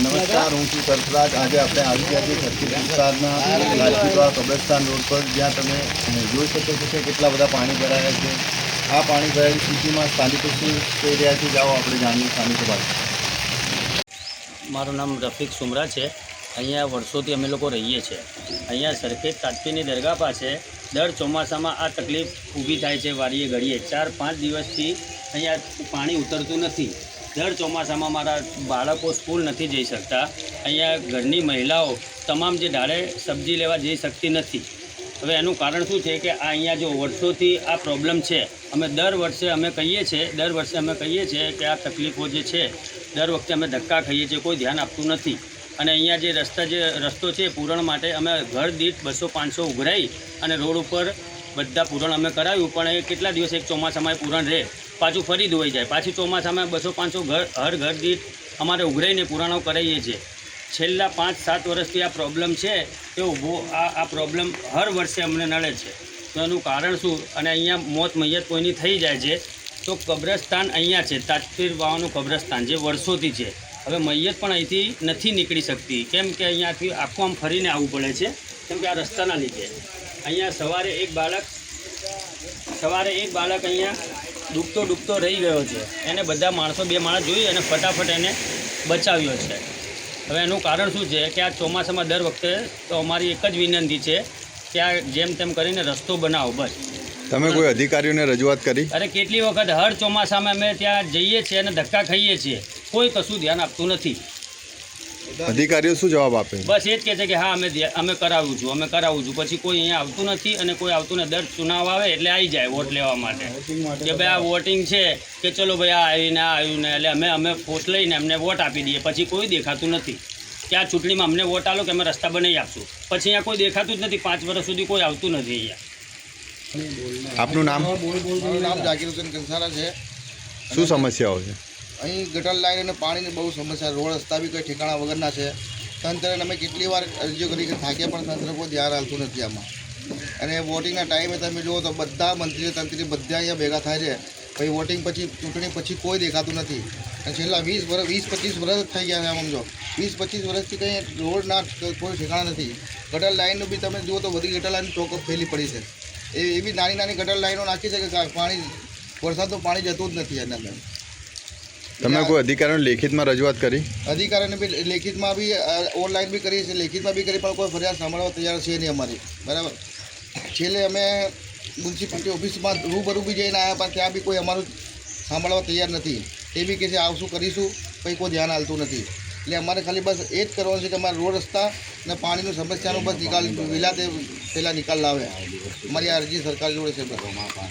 નમસ્કાર, હું છું સરફરાજ. આજે આપણે આવી ગયા છીએ સર્કિટ વિસ્તારના લાલજીવા કબ્રસ્તાન રોડ પર જ્યાં તમે જોઈ શકો છો કે કેટલા બધા પાણી ભરાયા છે. આ પાણી ભરાયેલી સ્થિતિમાં સ્થાનિકો શું કહી રહ્યા છે, જાઓ આપણે જાણીએ સ્થાનિકો પાસે મારું નામ રફીક સુમરા છે. અહીંયા વર્ષોથી અમે લોકો રહીએ છીએ. અહીંયા સરખેજ તાજપીની દરગાહ પાસે દર ચોમાસામાં આ તકલીફ ઊભી થાય છે વારીએ ઘડીએ. ચાર પાંચ દિવસથી અહીંયા પાણી ઉતરતું નથી. દર ચોમાસામાં મારા બાળકો સ્કૂલ નથી જઈ શકતા. અહીંયા ઘરની મહિલાઓ તમામ જે ડાળે સબ્જી લેવા જઈ શકતી નથી. હવે એનું કારણ શું છે કે આ અહીંયા જો વર્ષોથી આ પ્રોબ્લેમ છે, અમે દર વર્ષે અમે કહીએ છીએ, દર વર્ષે અમે કહીએ છીએ કે આ તકલીફો જે છે, દર વખતે અમે ધક્કા ખાઈએ છીએ, કોઈ ધ્યાન આપતું નથી. અને અહીંયા જે રસ્તા જે રસ્તો છે પૂરણ માટે અમે ઘર દીઠ બસો પાંચસો ઉઘરાઈ અને રોડ ઉપર બધા પૂરણ અમે કરાવ્યું પણ એ કેટલા દિવસ એક ચોમાસામાં પૂરણ રહે? પાછું ફરી ધોવાઈ જાય. પાછી ચોમાસામાં બસો પાંચસો ઘર હર ઘર દીઠ અમારે ઉઘરાઈને પુરાણો કરાવીએ છીએ. છેલ્લા પાંચ સાત વર્ષથી આ પ્રોબ્લેમ છે તે ઊભો આ આ પ્રોબ્લેમ હર વર્ષે અમને નડે છે. તો એનું કારણ શું? અને અહીંયા મોત મૈયત કોઈની થઈ જાય છે, તો કબ્રસ્તાન અહીંયા છે. તાજપીર બાવાનું કબ્રસ્તાન જે વર્ષોથી છે. હવે મૈયત પણ અહીંથી નથી નીકળી શકતી. કેમ કે અહીંયાથી આખું આમ ફરીને આવવું પડે છે. કેમ કે આ રસ્તાના લીધે અહીંયા સવારે એક બાળક સવારે એક બાળક અહીંયા ડૂબતો ડૂબતો રહી ગયો છે. એને બધા માણસો બે માણસ જોઈ અને ફટાફટ એને બચાવ્યો છે. હવે એનું કારણ શું છે કે આ ચોમાસામાં દર વખતે તો અમારી એક જ વિનંતી છે કે આ જેમ તેમ કરીને રસ્તો બનાવો બસ. તમે કોઈ અધિકારીઓને રજૂઆત કરી? અરે કેટલી વખત? હર ચોમાસામાં અમે ત્યાં જઈએ છીએ અને ધક્કા ખાઈએ છીએ. કોઈ કશું ધ્યાન આપતું નથી. અધિકારીઓ શું જવાબ આપે? બસ એ જ કહે છે કે હા અમે અમે કરાવું છું અમે કરાવું છું. પછી કોઈ અહીંયા આવતું નથી અને કોઈ આવતું નથી. દર ચુનાવ આવે એટલે આવી જાય વોટ લેવા માટે. કે ભાઈ આ વોટિંગ છે કે ચલો ભાઈ આ આવ્યું ને આ આવ્યું ને એટલે અમે અમે પોત લઈને અમને વોટ આપી દઈએ. પછી કોઈ દેખાતું નથી. કે આ ચૂંટણીમાં અમને વોટ આલો કે અમે રસ્તા બનાવી આપશું. પછી અહીંયા કોઈ દેખાતું જ નથી. પાંચ વર્ષ સુધી કોઈ આવતું નથી અહીંયા. આપનું નામ? નામ જાકીર હુસેન કંસારા છે. શું સમસ્યાઓ છે? અહીં ગટર લાઈન અને પાણીની બહુ સમસ્યા, રોડ રસ્તા બી કોઈ ઠેકાણા વગરના છે. તંત્રને અમે કેટલી વાર અરજીઓ કરી કે થાક્યા પણ તંત્ર કોઈ ધ્યાન હાલતું નથી આમાં. અને વોટિંગના ટાઈમે તમે જુઓ તો બધા મંત્રીઓ, તંત્રી બધા અહીંયા ભેગા થાય છે. પછી વોટિંગ પછી, ચૂંટણી પછી કોઈ દેખાતું નથી. અને છેલ્લા વીસ વર્ષ વીસ પચીસ વર્ષ થઈ ગયા છે સમજો. વીસ પચીસ વર્ષથી કંઈ રોડના કોઈ ઠેકાણા નથી. ગટર લાઈનનું બી તમે જુઓ તો બધી ગટર લાઈન ચોકઅપ ફેલી પડી છે. એ એવી નાની નાની ગટર લાઈનો નાખી છે કે, પાણી, વરસાદનું પાણી જતું જ નથી એના અંદર. તમે કોઈ અધિકારીને લેખિતમાં રજૂઆત કરી? અધિકારીને બી લેખિતમાં બી ઓનલાઈન બી કરી છે લેખિતમાં બી કરી પણ કોઈ ફરિયાદ સાંભળવા તૈયાર છે નહીં અમારી. બરાબર? છેલ્લે અમે મ્યુનિસિપાલિટી ઓફિસમાં રૂબરૂ બી જઈને આવ્યા પણ ત્યાં બી કોઈ અમારું સાંભળવા તૈયાર નથી. એ બી કહે છે આવશું કરીશું. કંઈ કોઈ ધ્યાન હાલતું નથી. એટલે અમારે ખાલી બસ એ જ કરવાનું છે કે અમારા રોડ રસ્તા અને પાણીનું સમસ્યાનો બસ નિકાલ વિલાતે પહેલાં નિકાલ લાવે. અમારી આ અરજી સરકાર જોડે છે